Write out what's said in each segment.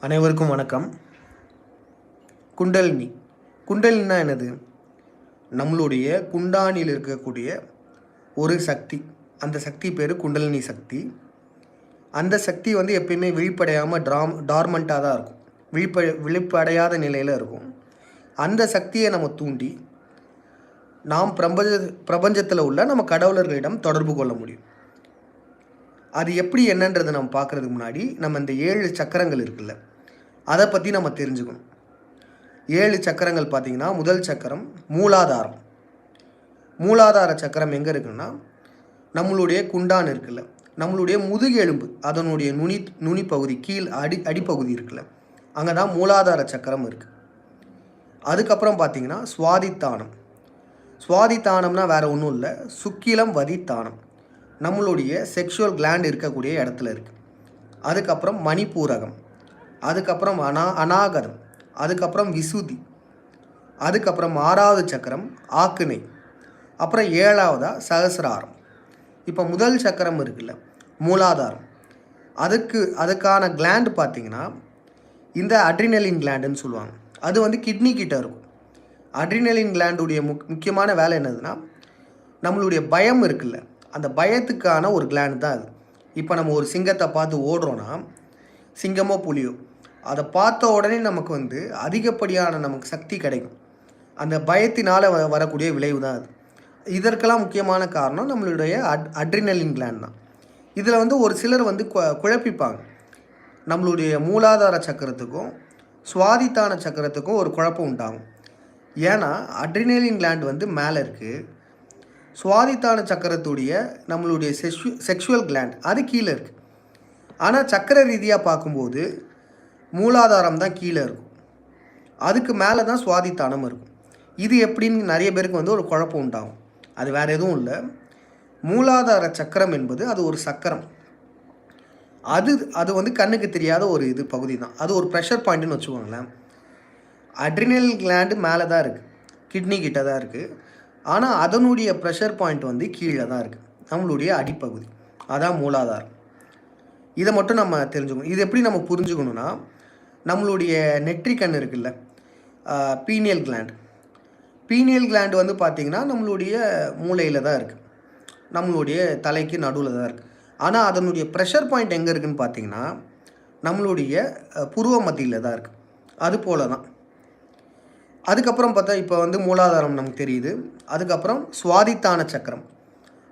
அனைவருக்கும் வணக்கம். குண்டலினி. குண்டலினா என்னது? நம்மளுடைய குண்டானியில் இருக்கக்கூடிய ஒரு சக்தி. அந்த சக்தி பேர் குண்டலினி சக்தி. அந்த சக்தி வந்து எப்பயுமே விழிப்படையாமல் ட்ராம் டார்மெண்ட்டாக தான் இருக்கும். விழிப்ப விழிப்படையாத நிலையில் இருக்கும். அந்த சக்தியை நம்ம தூண்டி நாம் பிரபஞ்ச பிரபஞ்சத்தில் உள்ள நம்ம கடவுளர்களிடம் தொடர்பு கொள்ள முடியும். அது எப்படி என்னன்றதை நம்ம பார்க்குறதுக்கு முன்னாடி நம்ம இந்த ஏழு சக்கரங்கள் இருக்குல்ல அதை பற்றி நம்ம தெரிஞ்சுக்கணும். ஏழு சக்கரங்கள் பார்த்திங்கன்னா முதல் சக்கரம் மூலாதாரம். மூலாதார சக்கரம் எங்கே இருக்குன்னா நம்மளுடைய குண்டான் இருக்குல்ல நம்மளுடைய முதுகெலும்பு அதனுடைய நுனி நுனி பகுதி கீழ் அடி அடிப்பகுதி இருக்குல்ல அங்கே தான் மூலாதார சக்கரம் இருக்குது அதுக்கப்புறம் பார்த்தீங்கன்னா சுவாதித்தானம். சுவாதித்தானம்னா வேறு ஒன்றும் இல்லை சுக்கிலம் வதித்தானம். நம்மளுடைய செக்ஷுவல் கிளாண்ட் இருக்கக்கூடிய இடத்துல இருக்குது அதுக்கப்புறம் மணிப்பூரகம். அதுக்கப்புறம் அனா அநாகரம் அதுக்கப்புறம் விசுதி. அதுக்கப்புறம் ஆறாவது சக்கரம் ஆக்குனை. அப்புறம் ஏழாவதாக சகசிராரம். இப்போ முதல் சக்கரம் இருக்குல்ல மூலாதாரம். அதுக்கு அதுக்கான கிளாண்ட் பார்த்திங்கன்னா இந்த அட்ரினலின் கிளாண்டுன்னு சொல்லுவாங்க. அது வந்து கிட்னி கிட்ட இருக்கும். அட்ரினலின் கிளாண்டுடைய முக் முக்கியமான வேலை என்னதுன்னா நம்மளுடைய பயம் இருக்குல்ல அந்த பயத்துக்கான ஒரு கிளாண்ட் தான் அது. இப்போ நம்ம ஒரு சிங்கத்தை பார்த்து ஓடுறோன்னா சிங்கமோ புலியோ அதை பார்த்த உடனே நமக்கு வந்து அதிகப்படியான நமக்கு சக்தி கிடைக்கும். அந்த பயத்தினால் வ வரக்கூடிய விளைவு தான் அது. இதற்கெல்லாம் முக்கியமான காரணம் நம்மளுடைய அட் அட்ரினலின் கிளாண்ட் தான். இதில் வந்து ஒரு சிலர் வந்து கு- குழப்பிப்பாங்க. நம்மளுடைய மூலாதார சக்கரத்துக்கும் சுவாதித்தான சக்கரத்துக்கும் ஒரு குழப்பம் உண்டாகும். ஏன்னா அட்ரினலின் கிளாண்ட் வந்து மேலே இருக்குது சுவாதித்தான சக்கரத்துடைய நம்மளுடைய செக்ஷு செக்ஷுவல் கிளாண்ட் அது கீழே இருக்குது ஆனால் சக்கர ரீதியாக பார்க்கும்போது மூலாதாரம் தான் கீழே இருக்கும். அதுக்கு மேலே தான் சுவாதித்தானம் இருக்கும். இது எப்படின்னு நிறைய பேருக்கு வந்து ஒரு குழப்பம் உண்டாகும். அது வேறு எதுவும் இல்லை. மூலாதார சக்கரம் என்பது அது ஒரு சக்கரம். அது அது வந்து கண்ணுக்கு தெரியாத ஒரு இது பகுதி தான். அது ஒரு ப்ரெஷர் பாயிண்ட்னு வச்சுக்கோங்களேன். அட்ரினல் கிளாண்டு மேலே தான் இருக்குது கிட்னி கிட்ட தான் இருக்குது ஆனால் அதனுடைய ப்ரெஷர் பாயிண்ட் வந்து கீழே தான் இருக்குது நம்மளுடைய அடிப்பகுதி. அதான் மூலாதாரம். இதை மட்டும் நம்ம தெரிஞ்சுக்கணும். இது எப்படி நம்ம புரிஞ்சுக்கணும்னா நம்மளுடைய நெற்றிக்கண் இருக்குல்ல பீனியல் கிளாண்ட் பீனியல் கிளாண்ட் வந்து பார்த்திங்கன்னா நம்மளுடைய மூளையில் தான் இருக்குது நம்மளுடைய தலைக்கு நடுவில் தான் இருக்குது ஆனால் அதனுடைய ப்ரெஷர் பாயிண்ட் எங்கே இருக்குதுன்னு பார்த்தீங்கன்னா நம்மளுடைய புருவ மத்தியில் தான் இருக்குது அது போல தான் அதுக்கப்புறம் பார்த்தா இப்போ வந்து மூலாதாரம் நமக்கு தெரியுது. அதுக்கப்புறம் சுவாதித்தான சக்கரம்.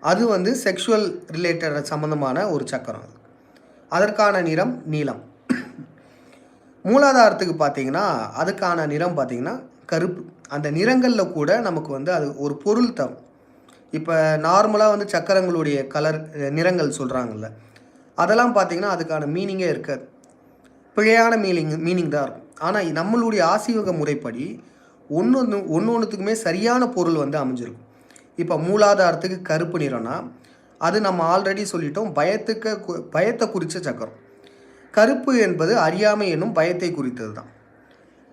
அது வந்து செக்ஷுவல் ரிலேட்டட் சம்மந்தமான ஒரு சக்கரம் அது. அதற்கான நிறம் நீலம். மூலாதாரத்துக்கு பார்த்தீங்கன்னா அதுக்கான நிறம் பார்த்தீங்கன்னா கருப்பு. அந்த நிறங்களில் கூட நமக்கு வந்து அது ஒரு பொருள் தரும். இப்போ நார்மலாக வந்து சக்கரங்களுடைய கலர் நிறங்கள் சொல்கிறாங்கல்ல அதெல்லாம் பார்த்தீங்கன்னா அதுக்கான மீனிங்கே இருக்காது. பிழையான மீனிங் மீனிங் தான் இருக்கும். ஆனால் நம்மளுடைய ஆசீவக முறைப்படி ஒன்று ஒன்று ஒன்று ஒன்றுத்துக்குமே சரியான பொருள் வந்து அமைஞ்சிருக்கும். இப்போ மூலாதாரத்துக்கு கருப்பு நிறம்னா அது நம்ம ஆல்ரெடி சொல்லிட்டோம் பயத்துக்கு கு- பயத்தை குறித்த சக்கரம். கருப்பு என்பது அறியாமை என்னும் பயத்தை குறித்தது தான்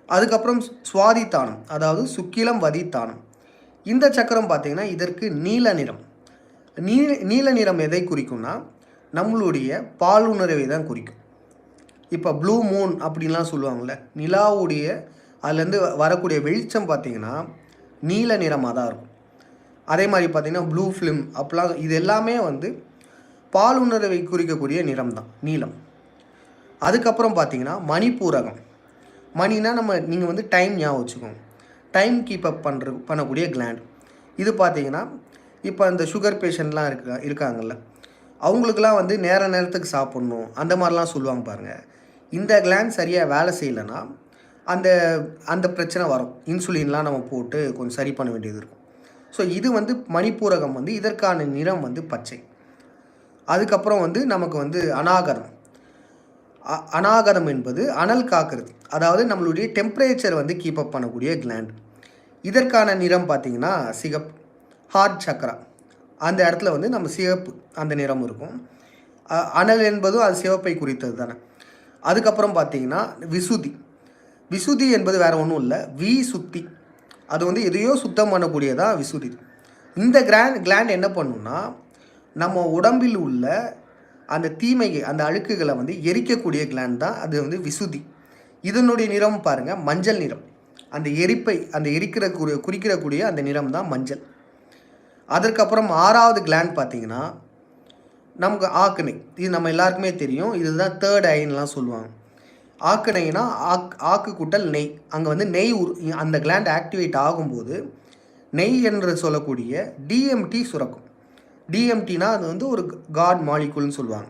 அதுக்கப்புறம் சுவாதித்தானம் அதாவது சுக்கிலம் வதித்தானம். இந்த சக்கரம் பார்த்தீங்கன்னா இதற்கு நீல நிறம். நீல நீல நிறம் எதை குறிக்கும்னா நம்மளுடைய பாலுணர்வை தான் குறிக்கும். இப்போ ப்ளூ மூன் அப்படின்லாம் சொல்லுவாங்கள்ல நிலாவுடைய அதுலேருந்து வரக்கூடிய வெளிச்சம் பார்த்தீங்கன்னா நீல நிறமாக தான் இருக்கும். அதே மாதிரி பார்த்தீங்கன்னா ப்ளூ ஃபிலிம் அப்போலாம் இது எல்லாமே வந்து பாலுணர்வை குறிக்கக்கூடிய நிறம் தான் நீலம். அதுக்கப்புறம் பார்த்தீங்கன்னா மணிப்பூரகம். மணினா நம்ம நீங்கள் வந்து டைம் ஞாபகம் வச்சுக்கோங்க. டைம் கீப் அப் பண்ணுற பண்ணக்கூடிய கிளாண்ட் இது பார்த்தீங்கன்னா இப்போ இந்த சுகர் பேஷண்ட்லாம் இருக்கா இருக்காங்கல்ல. அவங்களுக்குலாம் வந்து நேர நேரத்துக்கு சாப்பிட்ணும். அந்த மாதிரிலாம் சொல்லுவாங்க பாருங்கள் இந்த கிளாண்ட் சரியாக வேலை செய்யலைன்னா அந்த அந்த பிரச்சனை வரும். இன்சுலின்லாம் நம்ம போட்டு கொஞ்சம் சரி பண்ண வேண்டியது இருக்கும். ஸோ இது வந்து மணிப்பூரகம் வந்து இதற்கான நிறம் வந்து பச்சை. அதுக்கப்புறம் வந்து நமக்கு வந்து அநாகரம். அ- அநாகதம் என்பது அனல் காக்கிறது. அதாவது நம்மளுடைய டெம்பரேச்சர் வந்து கீப் அப் பண்ணக்கூடிய கிளாண்ட் இதற்கான நிறம் பார்த்திங்கன்னா சிகப்பு. ஹார்ட் சக்கரா அந்த இடத்துல வந்து நம்ம சிவப்பு அந்த நிறம் இருக்கும். அனல் என்பதும் அது சிவப்பை குறித்தது தானே. அதுக்கப்புறம் பார்த்திங்கன்னா விசுதி. விசுதி என்பது வேறு ஒன்றும் இல்லை. வி சுத்தி. அது வந்து எதையோ சுத்தம் பண்ணக்கூடியதாக விசுதி. இந்த கிராண்ட் கிளாண்ட் என்ன பண்ணுன்னா நம்ம உடம்பில் உள்ள அந்த தீமையை அந்த அழுக்குகளை வந்து எரிக்கக்கூடிய கிளாண்ட் தான் அது வந்து விசுதி. இதனுடைய நிறம் பாருங்கள் மஞ்சள் நிறம். அந்த எரிப்பை அந்த எரிக்கிற குறிக்கிறக்கூடிய அந்த நிறம் தான் மஞ்சள். அதற்கப்புறம் ஆறாவது கிளாண்ட் பார்த்தீங்கன்னா நமக்கு ஆக்னி. இது நம்ம எல்லாருக்குமே தெரியும். இதுதான் தேர்ட் ஐன்லாம் சொல்லுவாங்க. ஆக்குனைனா ஆக் ஆக்கு கூட்டல் நெய். அங்கே வந்து நெய் உரு அந்த கிளாண்ட் ஆக்டிவேட் ஆகும்போது நெய் என்று சொல்லக்கூடிய டிஎம்டி சுரக்கும். டிஎம்டினா அது வந்து ஒரு காட் மாலிகுல்னு சொல்லுவாங்க.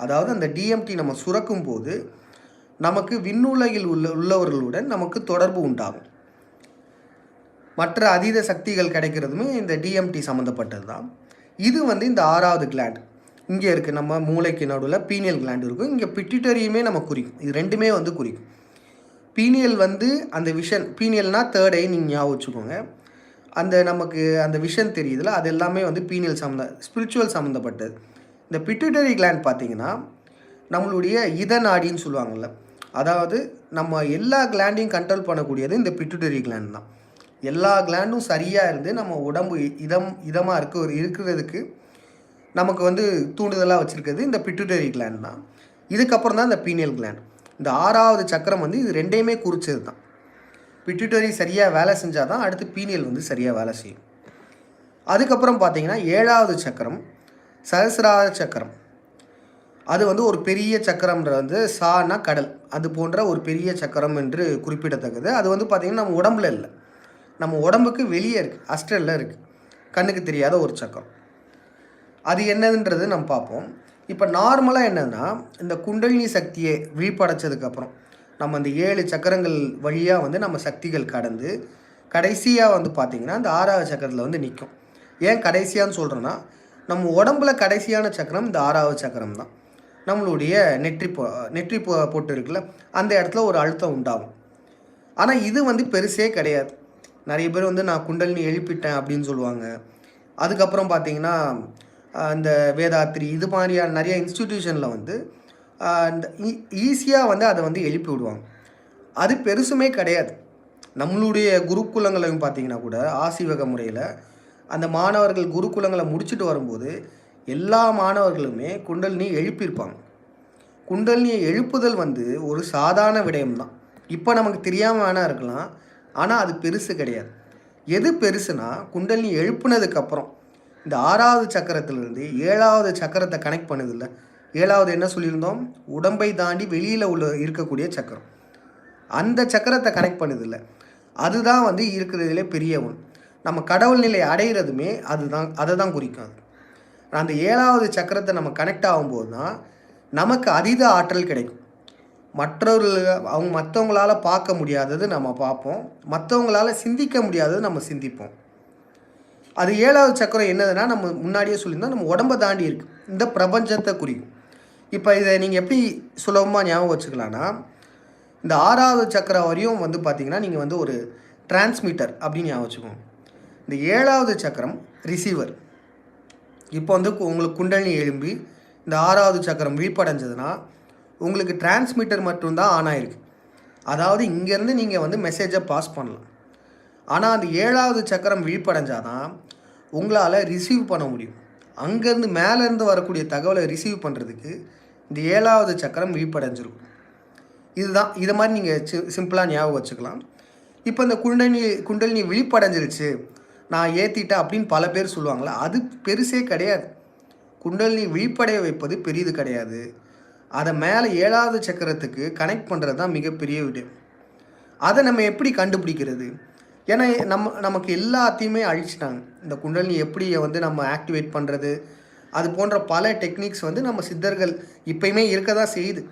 அதாவது அந்த டிஎம்டி நம்ம சுரக்கும் போது நமக்கு விண்ணுலகில் உள்ள உள்ளவர்களுடன் நமக்கு தொடர்பு உண்டாகும். மற்ற அதீத சக்திகள் கிடைக்கிறதுமே இந்த டிஎம்டி சம்மந்தப்பட்டது தான் இது வந்து இந்த ஆறாவது கிளாண்ட் இங்கே இருக்குது நம்ம மூளைக்கு நடுவில் பீனியல் கிளாண்ட் இருக்கும். இங்கே பிட்டிட்டரியுமே நம்ம குறிக்கும். இது ரெண்டுமே வந்து குறிக்கும். பீனியல் வந்து அந்த விஷன் பீனியல்னா தேர்ட் ஐ நீங்கள் ஞாபகம் வச்சுக்கோங்க. அந்த நமக்கு அந்த விஷன் தெரியுதுல அது எல்லாமே வந்து பீனியல் சம்மந்த ஸ்பிரிச்சுவல் சம்மந்தப்பட்டது இந்த பிட்டுட்டரி கிளாண்ட் பார்த்தீங்கன்னா நம்மளுடைய இத நாடின்னு சொல்லுவாங்கள்ல அதாவது நம்ம எல்லா கிளாண்டையும் கண்ட்ரோல் பண்ணக்கூடியது இந்த பிட்டுட்டரி கிளாண்ட் தான். எல்லா கிளாண்டும் சரியாக இருந்து நம்ம உடம்பு இதம் இதமாக இருக்க இருக்கிறதுக்கு நமக்கு வந்து தூண்டுதலாக வச்சுருக்கிறது இந்த பிட்டுட்டரி கிளாண்ட் தான். இதுக்கப்புறம் தான் இந்த பீனியல் கிளாண்ட் இந்த ஆறாவது சக்கரம் வந்து இது ரெண்டையுமே குறிச்சது தான். பிட்டுட்டரி சரியாக வேலை செஞ்சால் தான் அடுத்து பீனியல் வந்து சரியாக வேலை செய்யும். அதுக்கப்புறம் பார்த்தீங்கன்னா ஏழாவது சக்கரம் சகசிரார சக்கரம். அது வந்து ஒரு பெரிய சக்கரம்ன்றது வந்து சானா கடல். அது போன்ற ஒரு பெரிய சக்கரம் என்று குறிப்பிடத்தக்கது. அது வந்து பார்த்திங்கன்னா நம்ம உடம்புல இல்லை. நம்ம உடம்புக்கு வெளியே இருக்குது அஸ்ட்ரலில் இருக்குது கண்ணுக்கு தெரியாத ஒரு சக்கரம். அது என்னதுன்றது நம்ம பார்ப்போம். இப்போ நார்மலாக என்னென்னா இந்த குண்டலினி சக்தியை விழிப்படைச்சதுக்கப்புறம் நம்ம அந்த ஏழு சக்கரங்கள் வழியாக வந்து நம்ம சக்திகள் கடந்து கடைசியாக வந்து பார்த்திங்கன்னா இந்த ஆறாவது சக்கரத்தில் வந்து நிற்கும் ஏன் கடைசியான்னு சொல்கிறேன்னா நம்ம உடம்புல கடைசியான சக்கரம் இந்த ஆறாவது சக்கரம் தான். நம்மளுடைய நெற்றி போ நெற்றி போ போட்டு இருக்குல்ல அந்த இடத்துல ஒரு அழுத்தம் உண்டாகும். ஆனால் இது வந்து பெருசே கிடையாது. நிறைய பேர் வந்து நான் குண்டலினி எழுப்பிட்டேன் அப்படின்னு சொல்லுவாங்க. அதுக்கப்புறம் பார்த்தீங்கன்னா அந்த வேதாத்திரி இது மாதிரியான நிறைய இன்ஸ்டிடியூஷனில் வந்து இந்த ஈஸியாக வந்து அதை வந்து எழுப்பி விடுவாங்க. அது பெருசுமே கிடையாது. நம்மளுடைய குருகுலங்களையும் பார்த்தீங்கன்னா கூட ஆசிவக முறையில் அந்த மாணவர்கள் குருகுலங்களை முடிச்சுட்டு வரும்போது எல்லா மாணவர்களுமே குண்டலினியை எழுப்பியிருப்பாங்க. குண்டலினியை எழுப்புதல் வந்து ஒரு சாதாரண விடயம் தான் இப்போ நமக்கு தெரியாமல் வேணால் இருக்கலாம். ஆனால் அது பெருசு கிடையாது. எது பெருசுனா குண்டலினி எழுப்புனதுக்கப்புறம் இந்த ஆறாவது சக்கரத்திலிருந்து ஏழாவது சக்கரத்தை கனெக்ட் பண்ணுதில்ல? ஏழாவது என்ன சொல்லியிருந்தோம்? உடம்பை தாண்டி வெளியில் உள்ள இருக்கக்கூடிய சக்கரம். அந்த சக்கரத்தை கனெக்ட் பண்ணுதில்ல. அதுதான் வந்து இருக்கிறதுலே பெரிய ஒன்று நம்ம கடவுள் நிலை அடைகிறதுமே அதுதான் அதை தான் குறிக்கும் அது. அந்த ஏழாவது சக்கரத்தை நம்ம கனெக்ட் ஆகும்போது தான் நமக்கு அதீத ஆற்றல் கிடைக்கும். மற்றவர்கள் அவங்க மற்றவங்களால் பார்க்க முடியாதது நம்ம பார்ப்போம். மற்றவங்களால சிந்திக்க முடியாதது நம்ம சிந்திப்போம். அது ஏழாவது சக்கரம் என்னதுன்னா நம்ம முன்னாடியே சொல்லியிருந்தோம் நம்ம உடம்பை தாண்டி இருக்குது இந்த பிரபஞ்சத்தை குறிக்கும். இப்போ இதை நீங்கள் எப்படி சுலபமாக ஞாபகம் வச்சுக்கலான்னா இந்த ஆறாவது சக்கரம் வரையும் வந்து பார்த்திங்கன்னா நீங்கள் வந்து ஒரு டிரான்ஸ்மிட்டர் அப்படின்னு ஞாபகம் வச்சுக்கோங்க. இந்த ஏழாவது சக்கரம் ரிசீவர் இப்போ வந்து உங்களுக்கு குண்டலினி எழும்பி இந்த ஆறாவது சக்கரம் விழிப்படைஞ்சதுன்னா உங்களுக்கு டிரான்ஸ்மிட்டர் மட்டும்தான் ஆன் ஆயிருக்கு. அதாவது இங்கேருந்து நீங்கள் வந்து மெசேஜை பாஸ் பண்ணலாம். ஆனால் அந்த ஏழாவது சக்கரம் விழிப்படைஞ்சாதான் உங்களால் ரிசீவ் பண்ண முடியும். அங்கேருந்து மேலேருந்து வரக்கூடிய தகவலை ரிசீவ் பண்ணுறதுக்கு இந்த ஏழாவது சக்கரம் விழிப்படைஞ்சிருக்கும். இதுதான் இதை மாதிரி நீங்கள் சி சிம்பிளாக ஞாபகம் வச்சுக்கலாம். இப்போ இந்த குண்டலினி குண்டலினி விழிப்படைஞ்சிருச்சு நான் ஏற்றிட்டேன் அப்படின்னு பல பேர் சொல்லுவாங்களே அது பெருசே கிடையாது. குண்டலினி விழிப்படைய வைப்பது பெரியது கிடையாது. அதை மேலே ஏழாவது சக்கரத்துக்கு கனெக்ட் பண்ணுறது தான் மிகப்பெரிய விடயம் அதை நம்ம எப்படி கண்டுபிடிக்கிறது? ஏன்னா நம்ம நமக்கு எல்லாத்தையுமே அழிச்சிட்டாங்க. இந்த குண்டலினி எப்படி வந்து நம்ம ஆக்டிவேட் பண்ணுறது அது போன்ற பல டெக்னிக்ஸ் வந்து நம்ம சித்தர்கள் இப்பயுமே இருக்க தான் செய்யுது.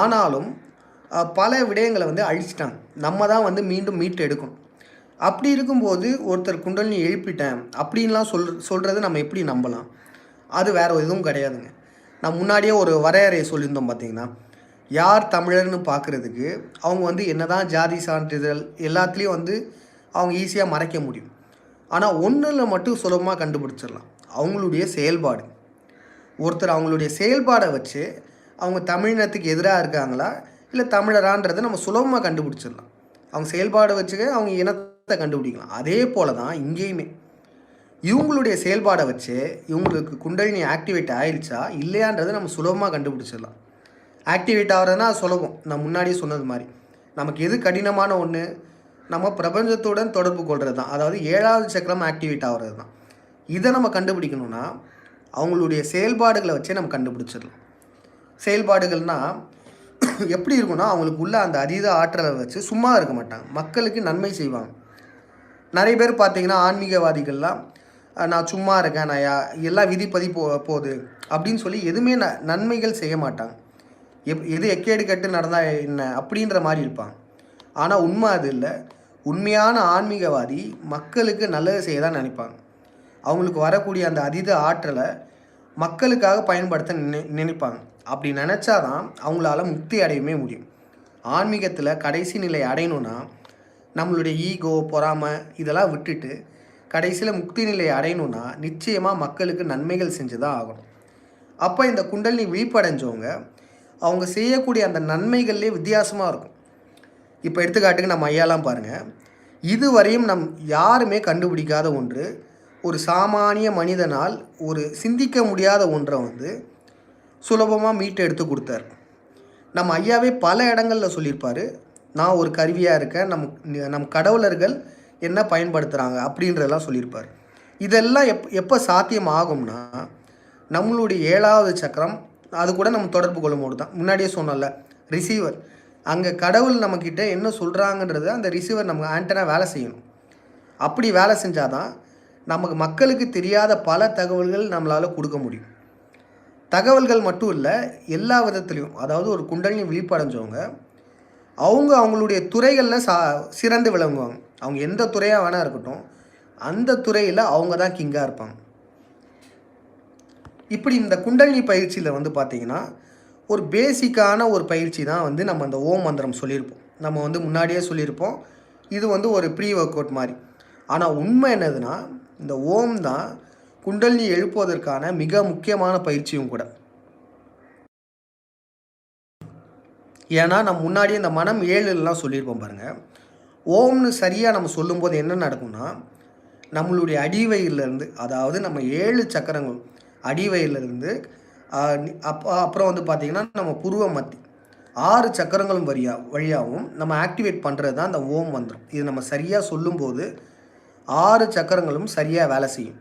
ஆனாலும் பல விடயங்களை வந்து அழிச்சிட்டாங்க. நம்ம தான் வந்து மீண்டும் மீட்டு எடுக்கணும். அப்படி இருக்கும்போது ஒருத்தர் குண்டலினி எழுப்பிட்டேன் அப்படின்லாம் சொல் சொல்கிறத நம்ம எப்படி நம்பலாம்? அது வேறு எதுவும் கிடையாதுங்க. நான் முன்னாடியே ஒரு வரையறையை சொல்லியிருந்தோம் பார்த்தீங்கன்னா யார் தமிழர்னு பார்க்குறதுக்கு அவங்க வந்து என்னதான் ஜாதி சான்றிதழ் எல்லாத்துலேயும் வந்து அவங்க ஈஸியாக மறைக்க முடியும். ஆனால் ஒன்றில் மட்டும் சுலபமாக கண்டுபிடிச்சிடலாம். அவங்களுடைய செயல்பாடு. ஒருத்தர் அவங்களுடைய செயல்பாடை வச்சு அவங்க தமிழினத்துக்கு எதிராக இருக்காங்களா? இல்லை தமிழரான்றதை நம்ம சுலபமாக கண்டுபிடிச்சிடலாம். அவங்க செயல்பாடை வச்சுக்க அவங்க இனத்தை கண்டுபிடிக்கலாம். அதே போல தான் இங்கேயுமே. இவங்களுடைய செயல்பாடை வச்சு இவங்களுக்கு குண்டலினி ஆக்டிவேட் ஆயிடுச்சா இல்லையான்றதை நம்ம சுலபமாக கண்டுபிடிச்சிடலாம். ஆக்டிவேட் ஆகிறதுனா சுலபம். நான் முன்னாடியே சொன்னது மாதிரி. நமக்கு எது கடினமான ஒன்று நம்ம பிரபஞ்சத்துடன் தொடர்பு கொள்கிறது தான் அதாவது ஏழாவது சக்கரம் ஆக்டிவேட் ஆகிறது தான் இதை நம்ம கண்டுபிடிக்கணும்னா அவங்களுடைய செயல்பாடுகளை வச்சே நம்ம கண்டுபிடிச்சிடலாம். செயல்பாடுகள்னால் எப்படி இருக்கும்னா அவங்களுக்கு உள்ள அந்த அதீத ஆற்றலை வச்சு சும்மா இருக்க மாட்டாங்க. மக்களுக்கு நன்மை செய்வாங்க. நிறைய பேர் பார்த்தீங்கன்னா ஆன்மீகவாதிகள்லாம் நான் சும்மா இருக்கேன் நான் எல்லாம் விதிப்பதி போ போகுது. அப்படின்னு சொல்லி எதுவுமே ந நன்மைகள் செய்ய மாட்டாங்க. எப் எது எக்கேடு கட்டு நடந்தால் என்ன? அப்படின்ற மாதிரி இருப்பாங்க. ஆனால் உண்மை அது இல்லை. உண்மையான ஆன்மீகவாதி மக்களுக்கு நல்லது செய்ய தான் நினைப்பாங்க. அவங்களுக்கு வரக்கூடிய அந்த அதீத ஆற்றலை மக்களுக்காக பயன்படுத்த நினை நினைப்பாங்க. அப்படி நினச்சாதான் அவங்களால முக்தி அடையவே முடியும். ஆன்மீகத்தில் கடைசி நிலை அடையணும்னா நம்மளுடைய ஈகோ பொறாமை இதெல்லாம் விட்டுட்டு கடைசியில் முக்தி நிலை அடையணும்னா நிச்சயமாக மக்களுக்கு நன்மைகள் செஞ்சு தான் ஆகணும். அப்போ இந்த குண்டலினி விழிப்படைஞ்சவங்க அவங்க செய்யக்கூடிய அந்த நன்மைகள்லேயே வித்தியாசமாக இருக்கும். இப்போ எடுத்துக்காட்டுக்கு நம்ம ஐயாலாம் பாருங்கள் இதுவரையும் நம் யாருமே கண்டுபிடிக்காத ஒன்று ஒரு சாமானிய மனிதனால் ஒரு சிந்திக்க முடியாத ஒன்றை வந்து சுலபமாக மீட்டு எடுத்து கொடுத்தார். நம்ம ஐயாவே பல இடங்களில் சொல்லியிருப்பார். நான் ஒரு கருவியாக இருக்கேன் நம் நம் கடவுளர்கள் என்ன பயன்படுத்துகிறாங்க அப்படின்றதெல்லாம் சொல்லியிருப்பார். இதெல்லாம் எப் எப்போ சாத்தியம் ஆகும்னா நம்மளுடைய ஏழாவது சக்கரம் அது கூட நம்ம தொடர்பு கொள்ளும்போது தான். முன்னாடியே சொன்னோம்ல ரிசீவர் அங்கே கடவுள் நம்மக்கிட்ட என்ன சொல்கிறாங்கன்றது அந்த ரிசீவர் நம்ம ஆண்டனா வேலை செய்யணும். அப்படி வேலை செஞ்சால் தான் நமக்கு மக்களுக்கு தெரியாத பல தகவல்கள் நம்மளால் கொடுக்க முடியும். தகவல்கள் மட்டும் இல்லை எல்லா விதத்துலேயும் அதாவது ஒரு குண்டலினி விழிப்படைஞ்சவங்க அவங்க அவங்களுடைய துறைகளில் சா சிறந்து விளங்குவாங்க. அவங்க எந்த துறையாக வேணால் இருக்கட்டும் அந்த துறையில் அவங்க தான் கிங்காக இருப்பாங்க. இப்படி இந்த குண்டலினி பயிற்சியில் வந்து பார்த்திங்கன்னா ஒரு பேசிக்கான ஒரு பயிற்சி தான் வந்து நம்ம அந்த ஓம் மந்திரம் சொல்லியிருப்போம். நம்ம வந்து முன்னாடியே சொல்லியிருப்போம். இது வந்து ஒரு ப்ரீ ஒர்க் அவுட் மாதிரி. ஆனால் உண்மை என்னதுன்னா இந்த ஓம் தான் குண்டலினி எழுப்புவதற்கான மிக முக்கியமான பயிற்சியும் கூட. ஏன்னா நம்ம முன்னாடியே இந்த மனம் ஏழுலாம் சொல்லியிருப்போம் பாருங்கள் ஓம்னு சரியாக நம்ம சொல்லும்போது என்ன நடக்கும்னா நம்மளுடைய அடிவயிலிருந்து அதாவது நம்ம ஏழு சக்கரங்கள் அடிவயிலிருந்து அப்போ அப்புறம் வந்து பார்த்திங்கன்னா நம்ம புருவ மத்தி. ஆறு சக்கரங்களும் வழியா வழியாகவும் நம்ம ஆக்டிவேட் பண்ணுறது தான் அந்த ஓம் மந்திரம். இது நம்ம சரியாக சொல்லும்போது ஆறு சக்கரங்களும் சரியாக வேலை செய்யும்.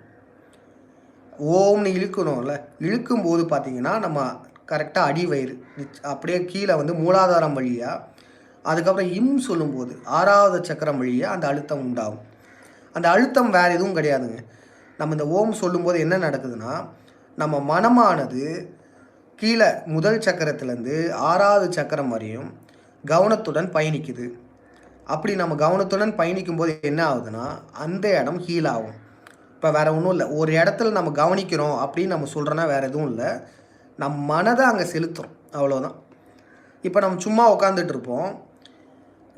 ஓம்னு இழுக்கணும்ல இழுக்கும்போது பார்த்திங்கன்னா நம்ம கரெக்டாக அடி வயிறு அப்படியே கீழே வந்து மூலாதாரம் வழியாக அதுக்கப்புறம் இம் சொல்லும்போது ஆறாவது சக்கரம் வழியாக அந்த அழுத்தம் உண்டாகும். அந்த அழுத்தம் வேறு எதுவும் கிடையாதுங்க. நம்ம இந்த ஓம் சொல்லும்போது என்ன நடக்குதுன்னா நம்ம மனமானது கீழே முதல் சக்கரத்துலேருந்து ஆறாவது சக்கரம் வரையும் கவனத்துடன் பயணிக்குது. அப்படி நம்ம கவனத்துடன் பயணிக்கும் போது என்ன ஆகுதுன்னா அந்த இடம் ஹீல் ஆகும். இப்போ வேறு ஒன்றும் இல்லை. ஒரு இடத்துல நம்ம கவனிக்கிறோம் அப்படின்னு நம்ம சொல்கிறோன்னா வேறு எதுவும் இல்லை. நம் மனதை அங்கே செலுத்துகிறோம் அவ்வளோதான் இப்போ நம்ம சும்மா உட்காந்துட்டு இருப்போம்.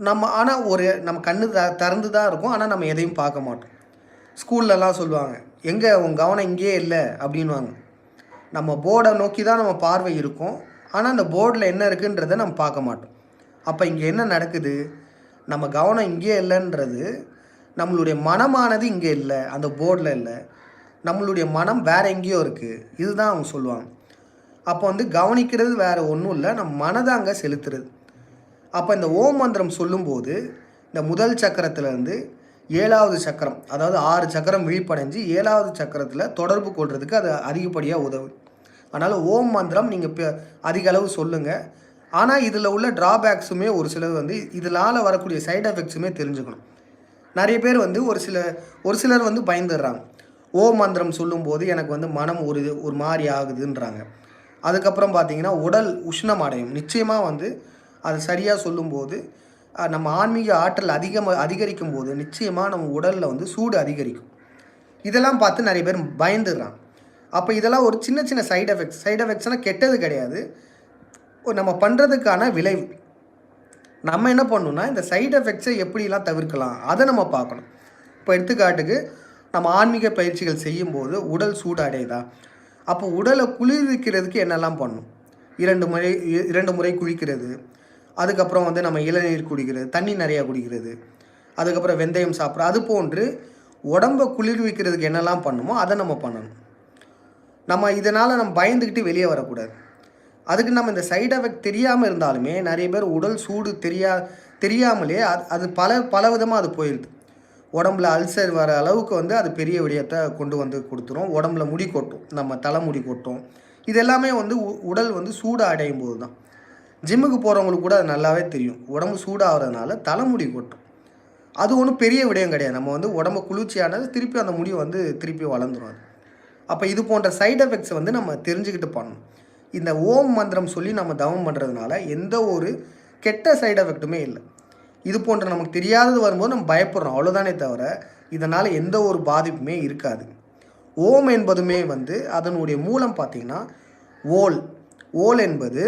நம்ம ஆனால் ஒரு நம்ம கண்ணு த திறந்து தான் இருக்கும். ஆனால் நம்ம எதையும் பார்க்க மாட்டோம். ஸ்கூல்லலாம் சொல்லுவாங்க எங்கே உன் கவனம் இங்கேயே இல்லை அப்படின்வாங்க நம்ம போர்டை நோக்கி தான் நம்ம பார்வை இருக்கும். ஆனால் அந்த போர்டில் என்ன இருக்குன்றதை நம்ம பார்க்க மாட்டோம். அப்போ இங்கே என்ன நடக்குது? நம்ம கவனம் இங்கே இல்லைன்றது நம்மளுடைய மனமானது இங்கே இல்லை அந்த போர்டில் இல்லை. நம்மளுடைய மனம் வேறு எங்கேயோ இருக்குது இதுதான் அவங்க சொல்லுவாங்க. அப்போ வந்து கவனிக்கிறது வேறு ஒன்றும் இல்லை நம்ம மனதை அங்கே செலுத்துறது. அப்போ இந்த ஓம் மந்திரம் சொல்லும்போது இந்த முதல் சக்கரத்துலேருந்து ஏழாவது சக்கரம் அதாவது ஆறு சக்கரம் விழிப்படைஞ்சு ஏழாவது சக்கரத்தில் தொடர்பு கொள்றதுக்கு அது அதிகப்படியாக உதவும். அதனால் ஓம் மந்திரம் நீங்கள் அதிக அளவு சொல்லுங்கள் ஆனால் இதில் உள்ள ட்ராபேக்ஸுமே ஒரு சிலது வந்து இதனால் வரக்கூடிய சைடு எஃபெக்ட்ஸுமே தெரிஞ்சுக்கணும். நிறைய பேர் வந்து ஒரு சில ஒரு சிலர் வந்து பயந்துடுறாங்க. ஓம் மந்திரம் சொல்லும்போது எனக்கு வந்து மனம் ஒரு ஒரு மாதிரி ஆகுதுன்றாங்க. அதுக்கப்புறம் பார்த்தீங்கன்னா உடல் உஷ்ணம் அடையும். நிச்சயமாக வந்து அது சரியாக சொல்லும்போது நம்ம ஆன்மீக ஆற்றல் அதிகமாக அதிகரிக்கும் போது நிச்சயமாக நம்ம உடலில் வந்து சூடு அதிகரிக்கும். இதெல்லாம் பார்த்து நிறைய பேர் பயந்துடுறான் அப்போ இதெல்லாம் ஒரு சின்ன சின்ன சைடு எஃபெக்ட்ஸ் சைடு எஃபெக்ட்ஸ்னால் கெட்டது கிடையாது. நம்ம பண்ணுறதுக்கான விளைவு. நம்ம என்ன பண்ணணும்னா இந்த சைடு எஃபெக்ட்ஸை எப்படிலாம் தவிர்க்கலாம்? அதை நம்ம பார்க்கணும். இப்போ எடுத்துக்காட்டுக்கு நம்ம ஆன்மீக பயிற்சிகள் செய்யும்போது உடல் சூடு அடையுதா அப்போ உடலை குளிர்விக்கிறதுக்கு என்னெல்லாம் பண்ணணும் இரண்டு முறை இ- இரண்டு முறை குளிக்கிறது அதுக்கப்புறம் வந்து நம்ம இளநீர் குடிக்கிறது தண்ணி நிறையா குடிக்கிறது அதுக்கப்புறம் வெந்தயம் சாப்பிட்றது அது போன்று உடம்பை குளிர்விக்கிறதுக்கு என்னெல்லாம் பண்ணுமோ அதை நம்ம பண்ணணும். நம்ம இதனால் நம்ம பயந்துக்கிட்டு வெளியே வரக்கூடாது. அதுக்கு நம்ம இந்த சைடு எஃபெக்ட் தெரியாமல் இருந்தாலுமே நிறைய பேர் உடல் சூடு தெரியா தெரியாமலே அது அது பல பல விதமாக அது போயிடுது உடம்புல அல்சர் வர அளவுக்கு வந்து அது பெரிய விடயத்தை கொண்டு வந்து கொடுத்துரும். உடம்புல முடி கொட்டும் நம்ம தலைமுடி கொட்டும். இது எல்லாமே வந்து உ- உடல் வந்து சூடு அடையும் போது தான் ஜிம்முக்கு போகிறவங்களுக்கு கூட அது நல்லாவே தெரியும். உடம்பு சூடாகிறதுனால தலைமுடி கொட்டும். அது ஒன்றும் பெரிய விடயம் கிடையாது. நம்ம வந்து உடம்பு குளிர்ச்சியானது திருப்பி அந்த முடி வந்து திருப்பி வளர்ந்துரும் அது. அப்போ இது போன்ற சைடு எஃபெக்ட்ஸை வந்து நம்ம தெரிஞ்சுக்கிட்டு பண்ணணும். இந்த ஓம் மந்திரம் சொல்லி நம்ம தவம் பண்ணுறதுனால எந்த ஒரு கெட்ட சைடு எஃபெக்ட்டுமே இல்லை. இது போன்ற நமக்கு தெரியாதது வரும்போது நம்ம பயப்படுறோம். அவ்வளோதானே தவிர இதனால் எந்த ஒரு பாதிப்புமே இருக்காது. ஓம் என்பதுமே வந்து அதனுடைய மூலம் பார்த்திங்கன்னா ஓல். ஓல் என்பது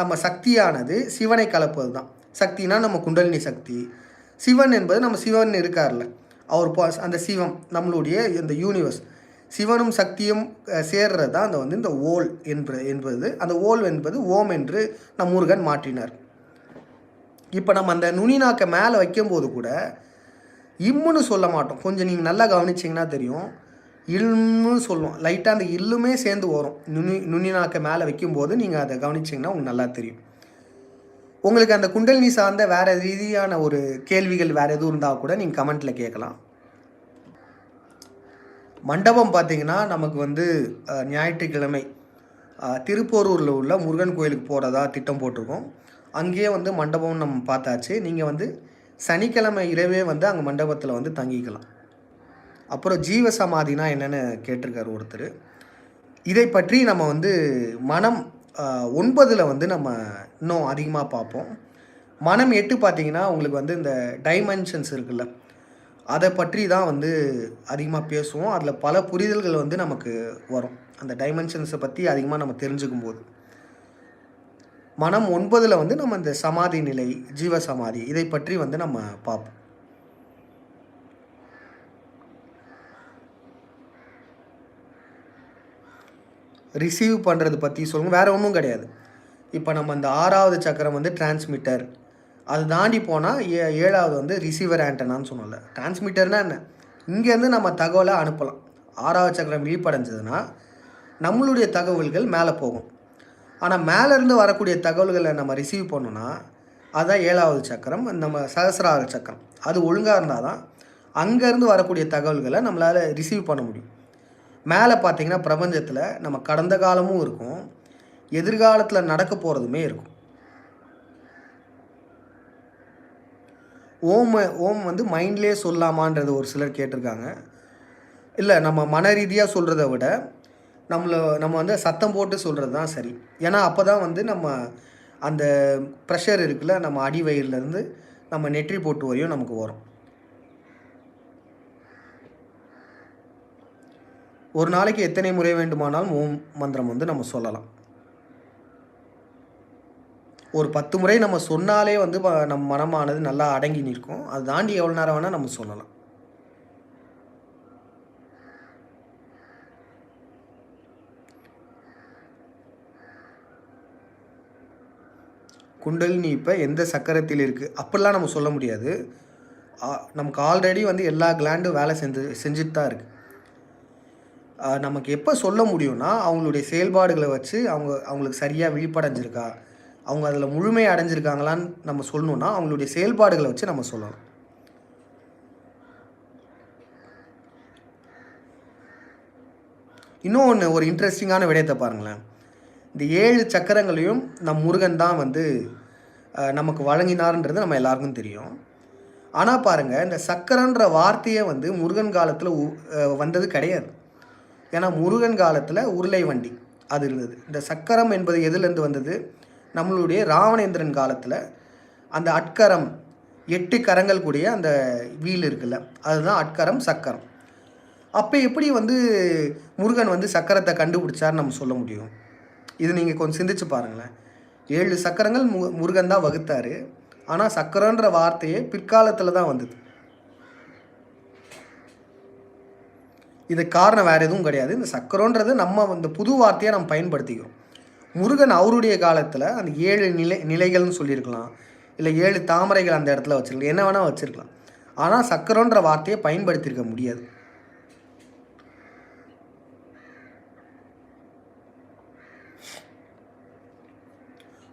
நம்ம சக்தியானது சிவனை கலப்பது தான் சக்தினா நம்ம குண்டலினி சக்தி. சிவன் என்பது நம்ம சிவன் இருக்கார்ல. அவர் அந்த சிவம் நம்மளுடைய இந்த யூனிவர்ஸ் சிவனும் சக்தியும் சேர்றது தான் அந்த வந்து இந்த ஓல் என்ப என்பது. அந்த ஓல் என்பது ஓம் என்று நம் முருகன் மாற்றினார். இப்போ நம்ம அந்த நுனிநாக்கை மேலே வைக்கும்போது கூட இம்முன்னு சொல்ல மாட்டோம். கொஞ்சம் நீங்கள் நல்லா கவனிச்சிங்கன்னா தெரியும். இல்னு சொல்லுவோம் லைட்டாக அந்த இல்லுமே சேர்ந்து வரும். நுனி நுனிநாக்கை மேலே வைக்கும்போது நீங்கள் அதை கவனிச்சிங்கன்னா உங்களுக்கு நல்லா தெரியும். உங்களுக்கு அந்த குண்டலினி சார்ந்த வேறு ரீதியான ஒரு கேள்விகள் வேறு எதுவும் இருந்தால் கூட நீங்கள் கமெண்ட்டில் கேட்கலாம். மண்டபம் பார்த்தீங்கன்னா நமக்கு வந்து ஞாயிற்றுக்கிழமை. திருப்போரூரில் உள்ள முருகன் கோயிலுக்கு போகிறதா திட்டம் போட்டிருக்கோம். அங்கேயே வந்து மண்டபம் நம்ம பார்த்தாச்சு. நீங்கள் வந்து சனிக்கிழமை இரவே வந்து அங்கே மண்டபத்தில் வந்து தங்கிக்கலாம். அப்புறம் ஜீவ சமாதினா என்னென்னு கேட்டிருக்காரு ஒருத்தர். இதை பற்றி நம்ம வந்து மனம் ஒன்பதில் வந்து நம்ம இன்னும் அதிகமாக பார்ப்போம். மனம் எட்டு பார்த்தீங்கன்னா உங்களுக்கு வந்து இந்த டைமென்ஷன்ஸ் இருக்குல்ல அதை பற்றி தான் வந்து அதிகமாக பேசுவோம். அதில் பல புரிதல்கள் வந்து நமக்கு வரும். அந்த டைமென்ஷன்ஸை பற்றி அதிகமாக நம்ம தெரிஞ்சுக்கும் போது மனம் ஒன்பதில் வந்து நம்ம இந்த சமாதி நிலை ஜீவ சமாதி இதை பற்றி வந்து நம்ம பார்ப்போம். ரிசீவ் பண்ணுறது பற்றி சொல்லுங்கள் வேறு ஒன்றும் கிடையாது. இப்போ நம்ம இந்த ஆறாவது சக்கரம் வந்து டிரான்ஸ்மிட்டர் அது தாண்டி போனால் ஏ ஏழாவது வந்து ரிசீவர் ஆண்டனான்னு சொன்னோம்ல. டிரான்ஸ்மிட்டர்னா என்ன? இங்கேருந்து நம்ம தகவலை அனுப்பலாம். ஆறாவது சக்கரம் விழிப்படைஞ்சதுன்னா நம்மளுடைய தகவல்கள் மேலே போகும். ஆனால் மேலேருந்து வரக்கூடிய தகவல்களை நம்ம ரிசீவ் பண்ணோன்னா அதுதான் ஏழாவது சக்கரம் நம்ம சகசிரார சக்கரம். அது ஒழுங்காக இருந்தால் தான் அங்கேருந்து வரக்கூடிய தகவல்களை நம்மளால் ரிசீவ் பண்ண முடியும். மேலே பார்த்தீங்கன்னா பிரபஞ்சத்தில் நம்ம கடந்த காலமும் இருக்கும் எதிர்காலத்தில் நடக்க போகிறதுமே இருக்கும். ஓம் ஓம் வந்து மைண்ட்லேயே சொல்லாமான்றது ஒரு சிலர் கேட்டிருக்காங்க. இல்லை நம்ம மன ரீதியாக சொல்கிறத விட நம்மளை நம்ம வந்து சத்தம் போட்டு சொல்கிறது தான் சரி. ஏன்னா அப்போ தான் வந்து நம்ம அந்த ப்ரெஷர் இருக்குல்ல நம்ம அடி வயிறுலேருந்து நம்ம நெற்றி போட்டு வரையும் நமக்கு வரும். ஒரு நாளைக்கு எத்தனை முறை வேண்டுமானாலும் ஓம் மந்திரம் வந்து நம்ம சொல்லலாம். ஒரு பத்து முறை நம்ம சொன்னாலே வந்து நம்ம மனமானது நல்லா அடங்கி நிற்கும். அது தாண்டி எவ்வளோ நேரம் வேணால் நம்ம சொல்லலாம். குண்டலினி இப்போ எந்த சக்கரத்தில் இருக்குது அப்படிலாம் நம்ம சொல்ல முடியாது. நமக்கு ஆல்ரெடி வந்து எல்லா கிளாண்டும் வேலை செஞ்சு செஞ்சுட்டு தான் இருக்குது நமக்கு எப்போ சொல்ல முடியும்னா அவங்களுடைய செயல்பாடுகளை வச்சு அவங்க அவங்களுக்கு சரியாக விழிப்படைஞ்சிருக்கா அவங்க அதில் முழுமை அடைஞ்சிருக்காங்களான்னு நம்ம சொல்லணும்னா அவங்களுடைய செயல்பாடுகளை வச்சு நம்ம சொல்லலாம் இன்னும் ஒன்று ஒரு இன்ட்ரெஸ்டிங்கான விடயத்தை பாருங்களேன். இந்த ஏழு சக்கரங்களையும் நம் முருகன் தான் வந்து நமக்கு வழங்கினார்ன்றது நம்ம எல்லாருக்கும் தெரியும். ஆனால் பாருங்கள் இந்த சக்கரன்ற வார்த்தையே வந்து முருகன் காலத்தில் வந்தது கிடையாது. ஏன்னா முருகன் காலத்தில் உருளை வண்டி அது இருந்தது. இந்த சக்கரம் என்பது எதுலேருந்து வந்தது? நம்மளுடைய ராவணேந்திரன் காலத்தில் அந்த அட்கரம் எட்டு கரங்கள் கூடிய அந்த வீல் இருக்குல்ல அதுதான் அட்கரம் சக்கரம். அப்போ எப்படி வந்து முருகன் வந்து சக்கரத்தை கண்டுபிடிச்சார் நம்ம சொல்ல முடியும்? இது நீங்கள் கொஞ்சம் சிந்திச்சு பாருங்களேன். ஏழு சக்கரங்கள் மு முருகன் தான் வகுத்தார். ஆனால் சக்கரன்ற வார்த்தையே பிற்காலத்தில் தான் வந்தது. இது காரணம் வேறு எதுவும் கிடையாது. இந்த சக்கரன்றது நம்ம இந்த புது வார்த்தையை நம்ம பயன்படுத்திக்கிறோம். முருகன் அவருடைய காலத்தில் அந்த ஏழு நிலை நிலைகள்னு சொல்லியிருக்கலாம். இல்லை ஏழு தாமரைகள் அந்த இடத்துல வச்சுருக்கலாம். என்ன வேணால் வச்சுருக்கலாம். ஆனால் சக்கரன்ற வார்த்தையை பயன்படுத்தியிருக்க முடியாது.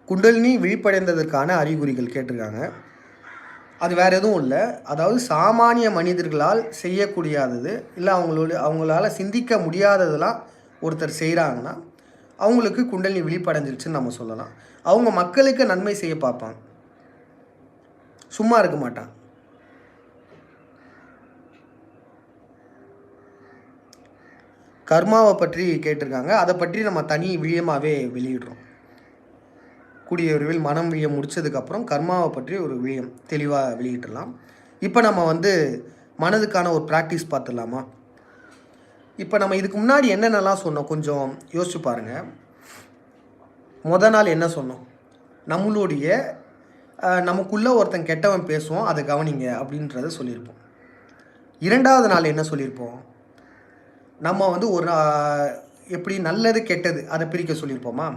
குண்டலினி விழிப்படைந்ததற்கான அறிகுறிகள் கேட்டிருக்காங்க. அது வேறு எதுவும் இல்லை. அதாவது சாமானிய மனிதர்களால் செய்யக்கூடியாதது இல்லை அவங்களோட அவங்களால சிந்திக்க முடியாததெல்லாம் ஒருத்தர் செய்கிறாங்கன்னா அவங்களுக்கு குண்டலினி விழிப்படைஞ்சிருச்சுன்னு நம்ம சொல்லலாம். அவங்க மக்களுக்கு நன்மை செய்ய பார்ப்பாங்க சும்மா இருக்க மாட்டான். கர்மாவை பற்றி கேட்டிருக்காங்க. அதை பற்றி நம்ம தனி விழியமாகவே வெளியிடுறோம். கூடிய விரைவில் மனம் விழியம் முடிச்சதுக்கப்புறம் கர்மாவை பற்றி ஒரு விழியம் தெளிவாக வெளியிட்டுடலாம் இப்போ நம்ம வந்து மனதுக்கான ஒரு ப்ராக்டிஸ் பார்த்துடலாமா? இப்போ நம்ம இதுக்கு முன்னாடி என்னென்னலாம் சொன்னோம்? கொஞ்சம் யோசிச்சு பாருங்கள் முத நாள் என்ன சொன்னோம்? நம்மளுடைய நமக்குள்ளே ஒருத்தன் கெட்டவன் பேசுவோம் அதை கவனிங்க அப்படின்றத சொல்லியிருப்போம். இரண்டாவது நாள் என்ன சொல்லியிருப்போம்? நம்ம வந்து ஒரு எப்படி நல்லது கெட்டது அதை பிரிக்க சொல்லியிருப்போமா?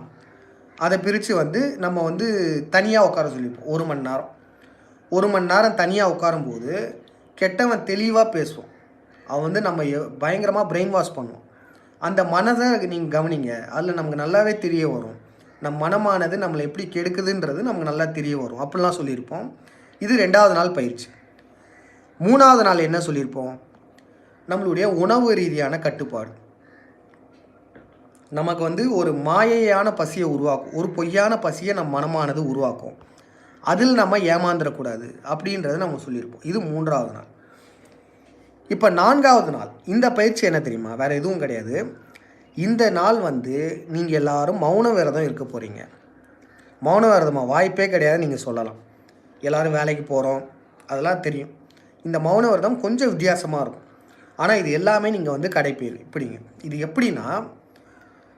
அதை பிரித்து வந்து நம்ம வந்து தனியாக உட்கார சொல்லியிருப்போம் ஒரு மணி நேரம். ஒரு மணி நேரம் தனியாக உட்காரும்போது கெட்டவன் தெளிவாக பேசுவோம் அவன் வந்து நம்ம பயங்கரமாக பிரெயின் வாஷ் பண்ணுவோம் அந்த மனதை நீங்கள் கவனிங்க. அதில் நமக்கு நல்லாவே தெரிய வரும். நம் மனமானது நம்மளை எப்படி கெடுக்குதுன்றது நமக்கு நல்லா தெரிய வரும். அப்படிலாம் சொல்லியிருப்போம். இது ரெண்டாவது நாள் பயிற்சி. மூணாவது நாள் என்ன சொல்லியிருப்போம்? நம்மளுடைய உணவு ரீதியான கட்டுப்பாடு. நமக்கு வந்து ஒரு மாயையான பசியை உருவாக்கும் ஒரு பொய்யான பசியை நம் மனமானது உருவாக்கும். அதில் நம்ம ஏமாந்துடக்கூடாது அப்படின்றத நம்ம சொல்லியிருப்போம். இது மூன்றாவது நாள். இப்போ நான்காவது நாள் இந்த பயிற்சி என்ன தெரியுமா? வேறு எதுவும் கிடையாது. இந்த நாள் வந்து நீங்கள் எல்லாரும் மௌன விரதம் இருக்க போகிறீங்க மௌன விரதமாக வாய்ப்பே கிடையாது நீங்கள் சொல்லலாம். எல்லாரும் வேலைக்கு போகிறோம் அதெல்லாம் தெரியும். இந்த மௌன விரதம் கொஞ்சம் வித்தியாசமாக இருக்கும். ஆனால் இது எல்லாமே நீங்கள் வந்து கடைப்பீர் இப்படிங்க. இது எப்படின்னா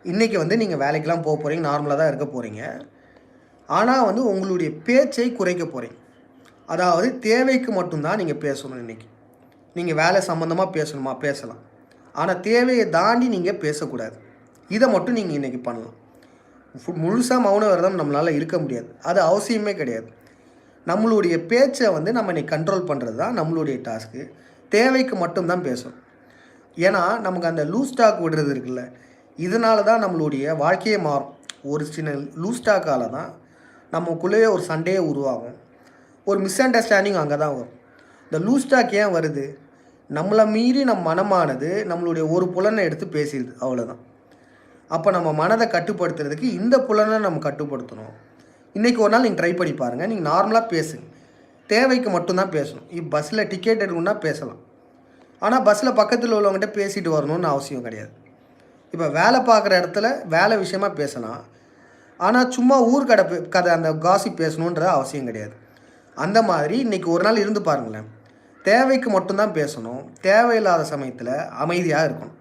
இன்றைக்கி வந்து நீங்கள் வேலைக்கெலாம் போக போகிறீங்க நார்மலாக தான் இருக்க போகிறீங்க ஆனால் வந்து உங்களுடைய பேச்சை குறைக்க போகிறீங்க அதாவது தேவைக்கு மட்டும்தான் நீங்கள் பேசணும் இன்றைக்கி நீங்கள் வேலை சம்மந்தமாக பேசணுமா? பேசலாம். ஆனால் தேவையை தாண்டி நீங்கள் பேசக்கூடாது. இதை மட்டும் நீங்கள் இன்றைக்கி பண்ணலாம். முழுசாக மௌன விரதம் நம்மளால் இருக்க முடியாது. அது அவசியமே கிடையாது. நம்மளுடைய பேச்சை வந்து நம்ம இன்னைக்கு கண்ட்ரோல் பண்ணுறது தான் நம்மளுடைய டாஸ்க்கு தேவைக்கு மட்டும்தான் பேசணும். ஏன்னா நமக்கு அந்த லூஸ் ஸ்டாக் விடுறது இருக்குல்ல இதனால தான் நம்மளுடைய வாழ்க்கையே மாறும். ஒரு சின்ன லூஸ் தான் நமக்குள்ளேயே ஒரு சண்டையே உருவாகும். ஒரு மிஸ் அண்டர்ஸ்டாண்டிங் அங்கே தான் வரும். இந்த லூஸ் ஏன் வருது? நம்மளை மீறி நம் மனமானது நம்மளுடைய ஒரு புலனை எடுத்து பேசிடுது அவ்வளோதான் அப்போ நம்ம மனதை கட்டுப்படுத்துறதுக்கு இந்த புலனை நம்ம கட்டுப்படுத்தணும். இன்றைக்கி ஒரு நாள் நீங்கள் ட்ரை பண்ணி பாருங்கள் நீங்கள் நார்மலாக பேசுங்க. தேவைக்கு மட்டும்தான் பேசணும். இப்போ பஸ்ஸில் டிக்கெட் எடுக்கணும்னா பேசலாம். ஆனால் பஸ்ஸில் பக்கத்தில் உள்ளவங்ககிட்ட பேசிட்டு வரணும்னு அவசியம் கிடையாது. இப்போ வேலை பார்க்குற இடத்துல வேலை விஷயமா பேசலாம். ஆனால் சும்மா ஊர்கடை கதை அந்த காசி பேசணுன்ற அவசியம் கிடையாது. அந்த மாதிரி இன்றைக்கி ஒரு நாள் இருந்து பாருங்களேன். தேவைக்கு மட்டும்தான் பேசணும். தேவையில்லாத சமயத்தில் அமைதியாக இருக்கணும்.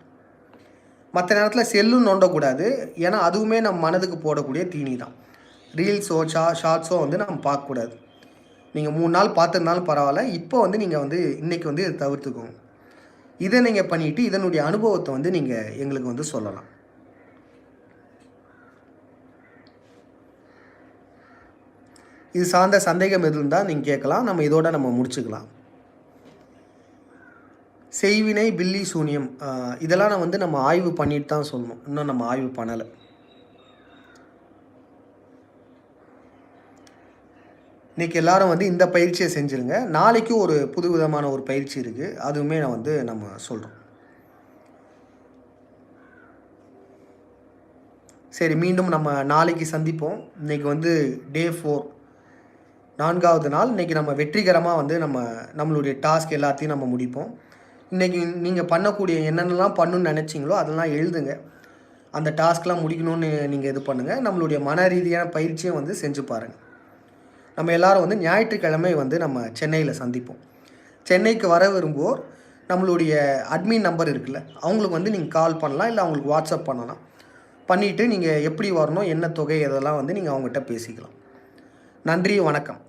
மற்ற நேரத்தில் செல்லும் நோண்டக்கூடாது. ஏன்னா அதுவுமே நம்ம மனதுக்கு போடக்கூடிய தீனி தான். ரீல்ஸோ ஷா ஷார்ட்ஸோ வந்து நம்ம பார்க்கக்கூடாது. நீங்கள் மூணு நாள் பார்த்துருந்தாலும் பரவாயில்ல. இப்போ வந்து நீங்கள் வந்து இன்றைக்கி வந்து இதை தவிர்த்துக்கோங்க. இதை நீங்கள் பண்ணிவிட்டு இதனுடைய அனுபவத்தை வந்து நீங்கள் எங்களுக்கு வந்து சொல்லலாம். இது சார்ந்த சந்தேகம் எதுவும் இருந்தால் நீங்கள் கேட்கலாம். நம்ம இதோட நம்ம முடிச்சுக்கலாம். செய்வினை பில்லி சூனியம் இதெல்லாம் நான் வந்து நம்ம ஆய்வு பண்ணிட்டு தான் சொல்லணும். இன்னும் நம்ம ஆய்வு பண்ணலை. இன்னைக்கு எல்லாரும் வந்து இந்த பயிற்சியை செஞ்சுருங்க. நாளைக்கு ஒரு புது விதமான ஒரு பயிற்சி இருக்குது அதுவுமே நான் வந்து நம்ம சொல்கிறோம் சரி மீண்டும் நம்ம நாளைக்கு சந்திப்போம். இன்னைக்கு வந்து டே ஃபோர் நான்காவது நாள். இன்னைக்கு நம்ம வெற்றிகரமாக வந்து நம்ம நம்மளுடைய டாஸ்க் எல்லாத்தையும் நம்ம முடிப்போம். இன்னைக்கு நீங்கள் பண்ணக்கூடிய என்னென்னலாம் பண்ணணும்னு நினச்சிங்களோ அதெல்லாம் எழுதுங்க. அந்த டாஸ்க்லாம் முடிக்கணும்னு நீங்கள் இது பண்ணுங்கள் நம்மளுடைய மன ரீதியான பயிற்சியும் வந்து செஞ்சு பாருங்கள் நம்ம எல்லாரும் வந்து ஞாயிற்றுக்கிழமை வந்து நம்ம சென்னையில் சந்திப்போம். சென்னைக்கு வர விரும்புவோர் நம்மளுடைய அட்மின் நம்பர் இருக்குல்ல அவங்களுக்கு வந்து நீங்கள் கால் பண்ணலாம் இல்லை அவங்களுக்கு வாட்ஸ்அப் பண்ணலாம். பண்ணிவிட்டு நீங்கள் எப்படி வரணும் என்ன தொகை இதெல்லாம் வந்து நீங்கள் அவங்ககிட்ட பேசிக்கலாம். நன்றி வணக்கம்.